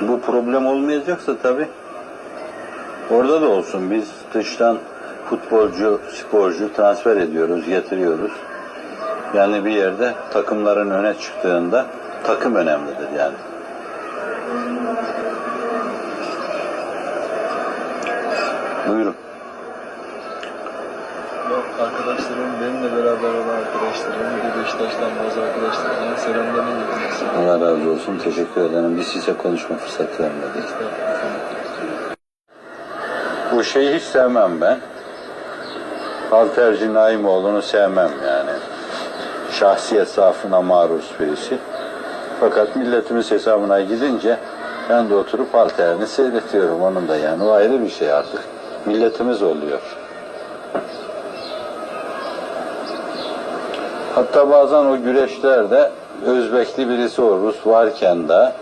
Bu problem olmayacaksa tabii orada da olsun. Biz dıştan futbolcu, sporcu transfer ediyoruz, getiriyoruz. Yani bir yerde takımların öne çıktığında takım önemlidir yani. Buyurun. Yok, arkadaşlarım benimle beraber olan arkadaşlarım, bir de Beşiktaş'tan bazı arkadaşlarımdan selamlarını iletirsin. Allah razı olsun. Teşekkür ederim. Biz size konuşma fırsatı vermedik. Bu şeyi hiç sevmem ben. Halterci Naimoğlu'nu sevmem yani. Şahsiyet safına maruz birisi. Fakat milletimiz hesabına gidince ben de oturup halterini seyretiyorum onun da yani. O ayrı bir şey artık. Milletimiz oluyor. Hatta bazen o güreşlerde Özbekli birisi o Rus varken de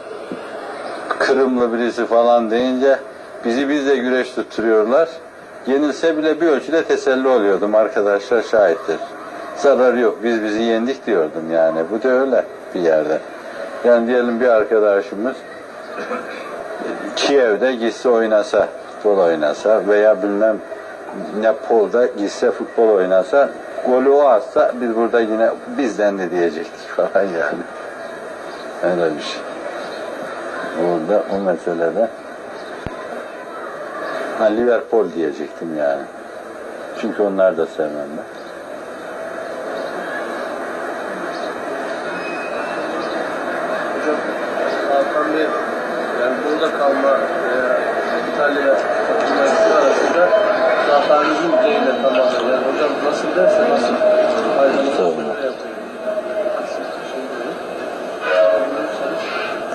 Kırımlı birisi falan deyince bizi biz de güreş tutturuyorlar. Yenilse bile bir ölçüde teselli oluyordum. Arkadaşlar şahittir. Zarar yok. Biz bizi yendik diyordum yani. Bu da öyle bir yerde. Yani diyelim bir arkadaşımız Kiev'de gitse oynasa, futbol oynasa veya bilmem Nepal'da gitse futbol oynasa golü o atsa biz burada yine bizden de diyecektik falan yani. Öyle bir şey. Orada o meselede ha, Liverpool diyecektim yani. Çünkü onlar da sevmem ben. Hocam, Hakan Bey, yani burada kalma veya İtalya'ya nasıl derse nasıl faydalı Tabii. öyle yapıyor.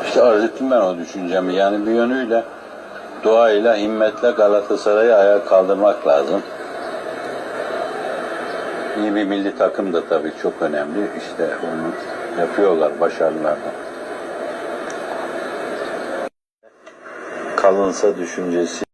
İşte arz ettim ben o düşüncemi. Yani bir yönüyle duayla, himmetle Galatasaray'ı ayağa kaldırmak lazım. İyi bir milli takım da tabii çok önemli. İşte onu yapıyorlar başarılarla. Kalınsa düşüncesi